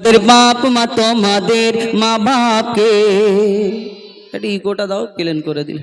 তোদের বাপ মা তোমাদের মা বাপকে এটা ইগোটা দাও ক্লিন করে দিলে।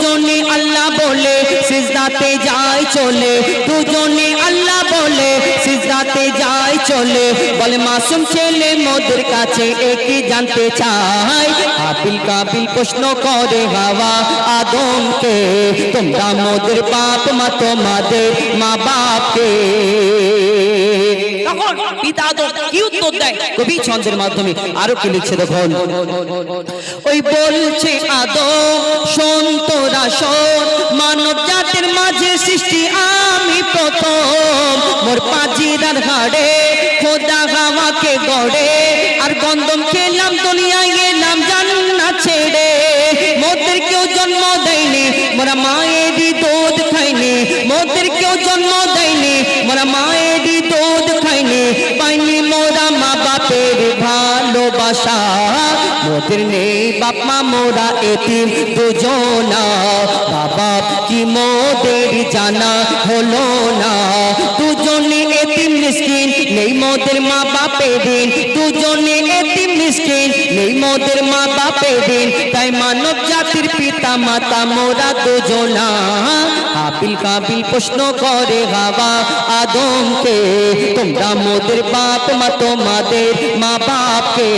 দুজনে আল্লাহ বলে, সিজদাতে যায় চলে। দুজনে আল্লাহ বলে, সিজদাতে যায় চলে। বলে, মাসুম ছেলে মোদের কাছে একই জানতে চাই। হাবিল কাবিল প্রশ্ন করে হাওয়া আদমকে, তোমরা মোদের বাপ মা তোমাদের মা বাপকে তখন পিতা আদম কি উত্তর দেয়? কবি মাধ্যমে আরও কি লিখছে ওই বলছে শোন মানব জাতির মাঝে সৃষ্টি আমি প্রথম। মোর খোদা হাওয়াকে গড়ে, আর গন্ধম খেলাম দুনিয়ায়, এলাম ছেড়ে। মোদের কেউ জন্ম দেয়নি, মোরা মায়েরই দুধ খাইনি। মোদের কেউ জন্ম দেয়নি, মোরা খাইনি পাইনি মোরা মা বাপের ভালোবাসা। মোদের নেই বাপ মা, মোরা এতিম দুজনা। বাবা কি মোদের জানা হলো না? দুজনে এতিম মিসকিন, নেই মোদের মা বাপের দিন দুজনে মিসকিন নেই মোদের মা বাপের দিন। তাই মানব জাতির পিতা, মাতা, মোরা দুজনা। হাবিল কাবিল প্রশ্ন করে হাওয়া আদমকে, তোমরা মোদের বাপ, মা তোমাদের মা বাপকে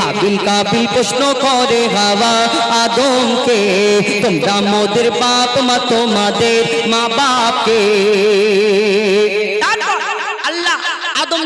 হাবিল কাবিল প্রশ্ন করে হাওয়া আদমকে, তোমরা মোদের বাপ, মা তোমাদের মা বাপকে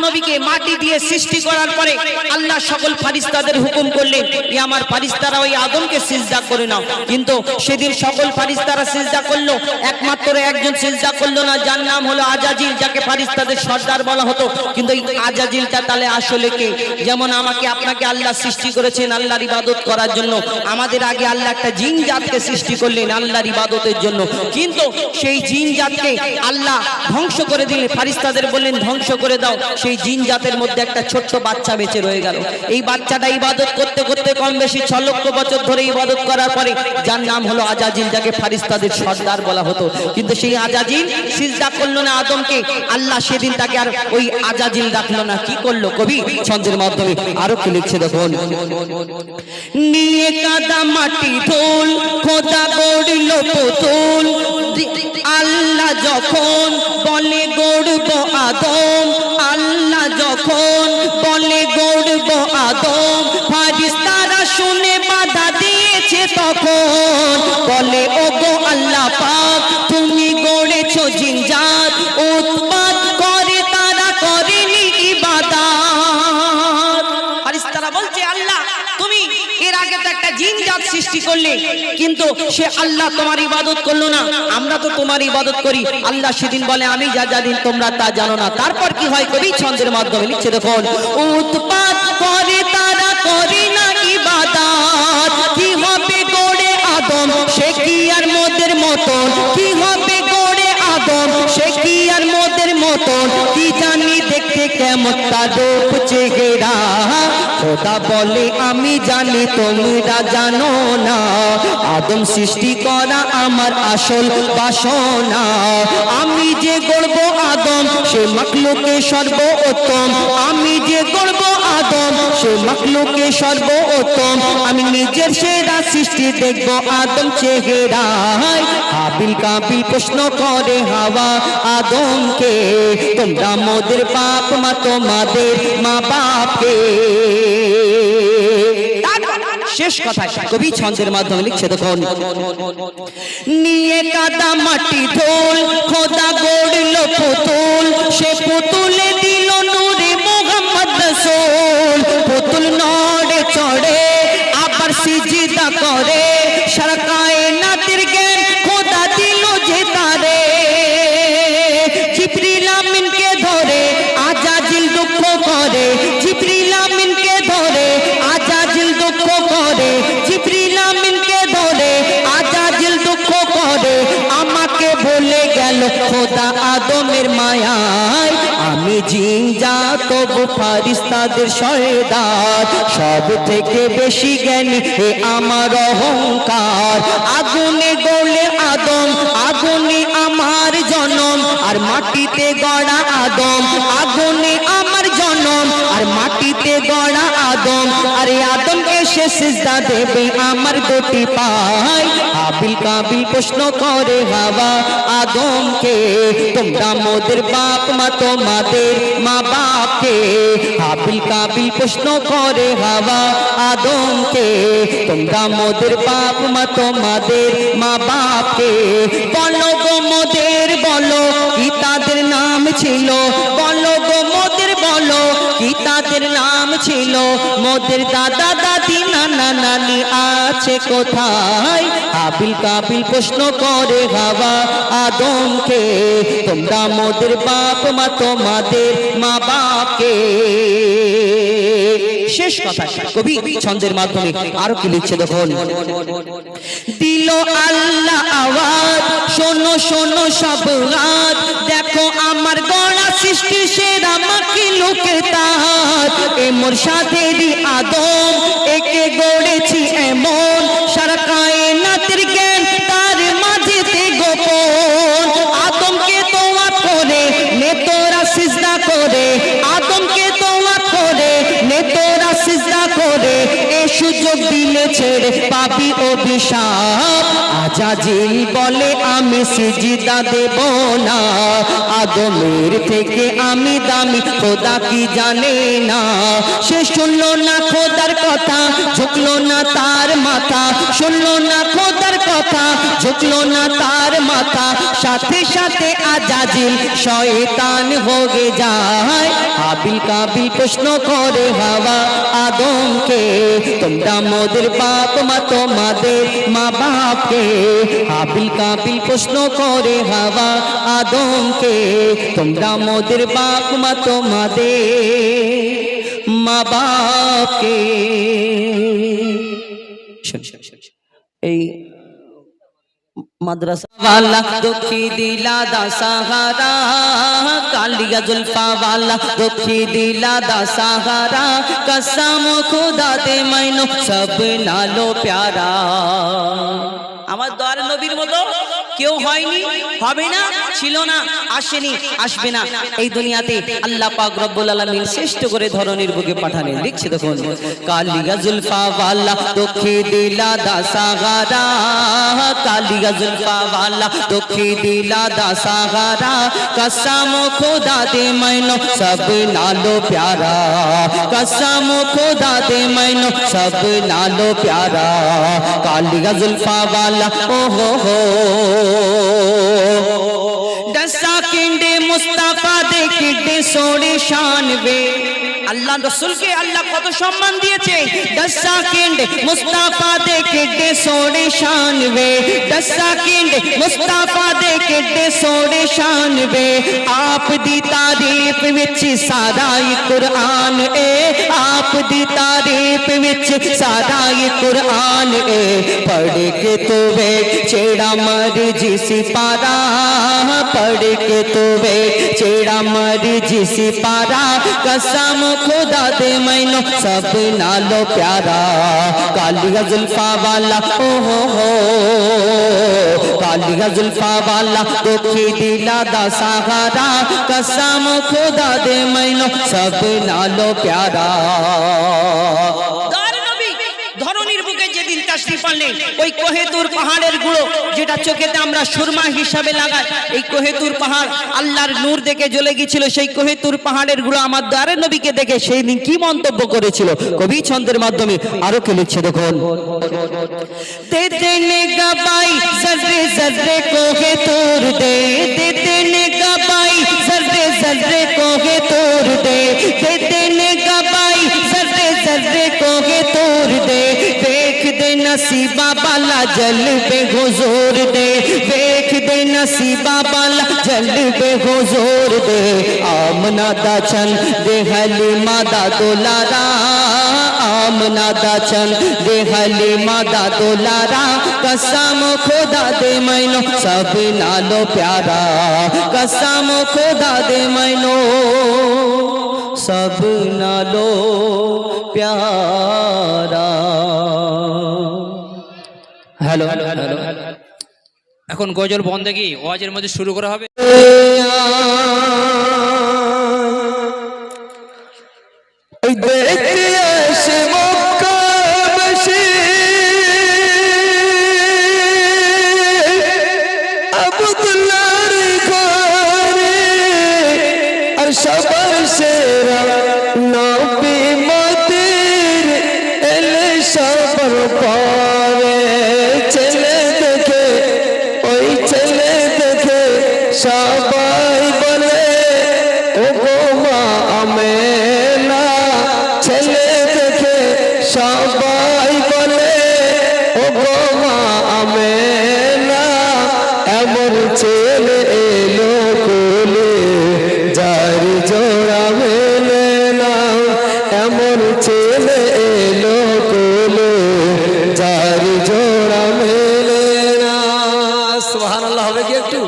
নবীকে মাটি দিয়ে সৃষ্টি করার পরে আল্লাহ সকল ফারিস্তাদের হুকুম করলেন যে আমার ফারিস্তারা ওই আদমকে সিজদা করে নাও। কিন্তু সেদিন সকল ফারিস্তারা সিজদা করল, একমাত্র একজন সিজদা করল না, যার নাম হলো আজাজিল, যাকে ফারিস্তাদের সর্দার বলা হতো। কিন্তু এই আজাজিলটা তাহলে আসলে কে? যেমন আমাকে, আপনাকে আল্লাহ সৃষ্টি করেছেন আল্লাহর ইবাদত করার জন্য। আমাদের আগে আল্লাহ একটা জিন জাতকে সৃষ্টি করলেন আল্লাহর ইবাদতের জন্য। কিন্তু সেই জিন জাতকে আল্লাহ ধ্বংস করে দিলেন। ফারিস্তাদের বললেন, ধ্বংস করে দাও। সেই জিন জাতের মধ্যে একটা ছোট্ট বাচ্চা বেঁচে রয়ে গেল। এই বাচ্চাটা ইবাদত করতে করতে কম বেশি ছ লক্ষ বছর ধরে ইবাদত করার পরে যার নাম হলো আজাজিল, যাকে ফারিস্তাদের সর্দার বলা হতো। কিন্তু সেই আজাজিল সিজদা করল না আদমকে। আল্লাহ সেদিন তাকে আর ওই আজাজিল রাখল না। কি করল কবি? ছন্দের মাধ্যমে আরও কি লিখছে দেখুন। নিয়ে কাদা মাটি ধুল, খোদা গড়ল পুতুল। আল্লাহ যখন বলে গড়ব আদম, আল্লাহ যখন বলে গড়ব আদম ফারিস্তারা শুনে বাধা দিয়েছে তখন। বলে, ওগো আল্লাহ পাক, তুমি সৃষ্টি করলে, কিন্তু সে আল্লাহ তোমার ইবাদত করল না। আমরা তো তোমার ইবাদত করি। আল্লাহ সেদিন বলে, আমি যা জানি তোমরা তা জানো না। তারপর কি হয়? কবি ছন্দের মাধ্যমে লিখছে, দেখুন, উৎপাত করে তারা করে না ইবাদত। কি হবে গড়ে আদম? সে কি আর মোদের মতন? কি হবে গড়ে আদম? সে কি আর মোদের মতন? কি জানি চেহারা। খোদা বলে, আমি জানি তোমরা জানো না। আদম সৃষ্টি করা আমার আসল বাসনা। আমি যে গড়ব আদম, সে মাকলুকে সর্বোত্তম। আমি যে গড়ব আদম, সে মাকলুকে সর্বোত্তম। আমি নিজের সেরা সৃষ্টি দেখব, আদম চেহারায়। হাবিল কাবিল প্রশ্ন করে হাওয়া আদমকে, তোমরা মোদের বাপ মা, তোমাদের মা বাপকে। শেষ কথা কবি ছন্দের মাধ্যমে লিখছে, দেখুন, নিয়ে কাদা মাটি ধুল, খোদা গড়ল পুতুল, সে পুতুলে দিল মোহাম্মদ রসুল, পুতুল নড়ে চড়ে, আবার সিজিদা করে। সরকায় নাতির জ্ঞান খোদা দিল যে তারে। জিবরিল আমিনকে ধরে আজাজিল দুঃখ করে। জিবরিল আমিনকে ধরে আজাজিল দুঃখ করে। জিবরিল আমিনকে ধরে আজাজিল দুঃখ করে। আমাকে বলে গেল খোদা আদমের মায়ায়। আমি জিন তব ফারিস্তাদের শয়দার সব থেকে বেশি জ্ঞানী হে আমার অহংকার। আগুনে গলে আদম, আগুনে আমার জনম, আর মাটিতে গড়া আদম। আগুনে আমার জনম, আর মাটিতে গড়া আদম, আরে আদমকে সে সিজদা দেবে আমার দুটি পায়। আবিল কাবিল প্রশ্ন করে, হাওয়া আদমকে, তোমরা মোদের বাপ মা, তোমাদের মা বাপকে? আবিল কাবিল প্রশ্ন করে, হাওয়া আদমকে, তোমরা মোদের বাপ মা, তোমাদের মা বাপকে? বলো গো মোদের, বলো কি তাদের নাম ছিল? বলো গো কি তাদের নাম ছিল, মোদের দাদা দাদি, নানা নানি আছে কোথায়? আপিল কাপিল প্রশ্ন করে, হাওয়া আদমকে, তোমরা মোদের বাপ মা, তোমাদের মা বাপকে শেষ কথা কবি ছন্দের মাধ্যমে আরও কি লিখছে দেখুন? দিল আল্লাহ আওয়াজ, শোনো শোনো সব রাত। দেখো আমার গলা সৃষ্টি, সেরা রামাকি লোকে তাহাত। এ মোর সাথেরই আদম, একে গড়েছি ছেড়ে পাপি অভিশাপ আজাজিল বলে, আমি সিজিদা দেব না। আদমের থেকে আমি দামি, খোদা কি জানে না? সে শুনলো না খোদার কথা, ঝুঁকলো না তার মাথা। শুনলো না খোদার কথা, ঝুঁকলো না তার মাথা। সাথে সাথে আজাজিল শয়তান হয়ে যায়। আবিল কাবিল প্রশ্ন করে, হাওয়া আদমকে তোমরা মোদের বাপ মা, তোমাদের মা বাপকে আপিল কাপিল প্রশ্ন করে হাওয়া আদমকে, তোমরা মোদের বাপ, মা তোমাদের মা বাপকে। এই মাদ্রাসাওয়ালা দুঃখী দিলা দাসাহারা কালিয়া জুলফাওয়ালা দুঃখী দিলা দাসাহারা কসম খুদাতে মাইনো সব নালো প্যারা। আমার দোয়ার নবীর মতো কেউ হয়নি, হবে না, ছিল না, আসেনি, আসবে না। এই দুনিয়াতে আল্লাহ পাক রব্বুল আলামিন শ্রেষ্ঠ করে ধরনের বুকে পাঠালেন। দেখছি দেখুন। কালিয়া জুলফা ওয়ালা তোকে দিলা দাসা দাসাগারা কালিয়া জুলফা ওয়ালা তোকে দিলা দাসা দাসাগারা কসম খোদা দে মাইনো, সব নালো প্যারা। কসম খোদা দে মাইনো, সব নালো প্যারা। কালিয়া জুলফা ওয়ালা oh ho ho মুস্তাফা দেখি ডেসোরে শানবে আল্লাহ রসুলকে আল্লাহ কত সম্মান দিয়েছে। দশ সেকেন্ড মুস্তাফা দেখে ডেসোরে শানবে দশ সেকেন্ড মুস্তাফা দেখে ডেসোরে শানবে আপ দি তারিফ ਵਿੱਚ ਸਾਰਾ ਹੀ ਕੁਰਾਨ ਏ ਆਪ ਦੀ ਤਾਰੀਫ ਵਿੱਚ ਸਾਰਾ ਹੀ ਕੁਰਾਨ ਏ ਪੜ ਕੇ ਤੂੰ ਵੇ ਛੇੜਾ ਮਰਜੀ ਸਿਪਾਰਾ ਪੜ ਕੇ ਤੂੰ ਵੇ चेड़ा मर जिसी पारा, कसम खुदा दे मैनो सब नालो प्यारा। कालिया जुल्फा वाला ओ हो। हो कालिया जुल्फा वाला, दुखी दिला दा सहारा। कसम खुदा दे मैनो सब नालो प्यारा। যেদিন তাশরিফ ওই কোহেতুর পাহাড়ের গুঁড়ো যেটা চোখেতে আমরা সুরমা হিসাবে লাগাই, এই কোহেতুর পাহাড় আল্লাহর নূর দেখে জ্বলে গিয়েছিল, সেই কোহেতুর পাহাড়ের গুঁড়ো আমার দ্বারে নবীকে দেখে সেই দিন কি মন্তব্য করেছিল? কবি ছন্দের মাধ্যমে আরও কে লিখছে দেখুন। তেতে নে গবাই জর্রে জর্রে কোহে তোর দে नसीबा बाला जल बे हुजूर दे। देख दे नसीबा बाला जल बे हुजूर दे। आमना दा चन दे हलीमा दा दुलारा। आम आमना चन दे हलीमा दा दुलारा। कसम खुदा दे मैनो सब नालो प्यारा। कसम खुदा दे मैनो सब नालो प्यारा। হ্যালো এখন গজল বন্ধে কি? ওয়াজের মধ্যে শুরু করা হবে? সবার সেরা নবী এলে সবার পা সবাই বলে ও মা আমেনা, এমন ছেলে এলো কোলে, যার জোড়া মেলে না এমন ছেলে এলো কোলে, যার জোড়া মেলে না সুবহান আল্লাহ হবে কি একটু?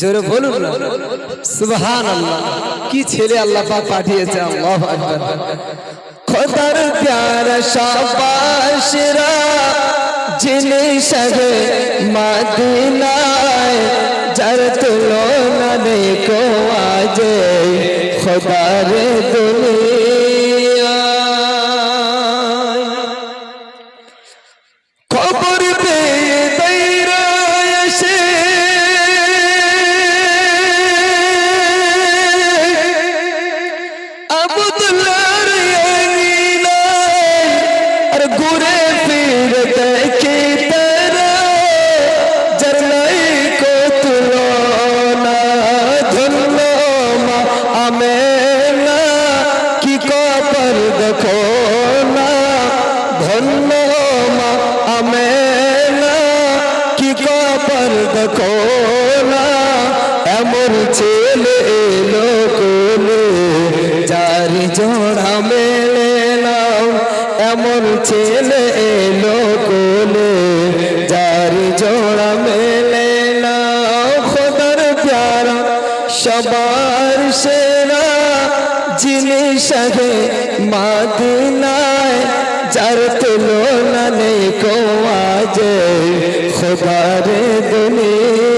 জোরে বলুন না। সুবহান আল্লাহ কি ছেলে আল্লাহ পাঠিয়েছে, আল্লাহ খোদার প্যার শাবাশরা যিনি সবে মদিনায় যার তুলনা কো আজ খোদার দুনিয়ায় ধন্য মা আমেনা, কি কপর দেখো না এমন ছেলে এলো কোলে, যার জোড়া মেলে না এমন ছেলে এলো কোলে, যার জোড়া মেলে না খোদার প্যারা, সবার সেরা, যিনি সাহে মাদিনায় যার তুলনা নেই কোয়াজে খোদারে দুনিয়া।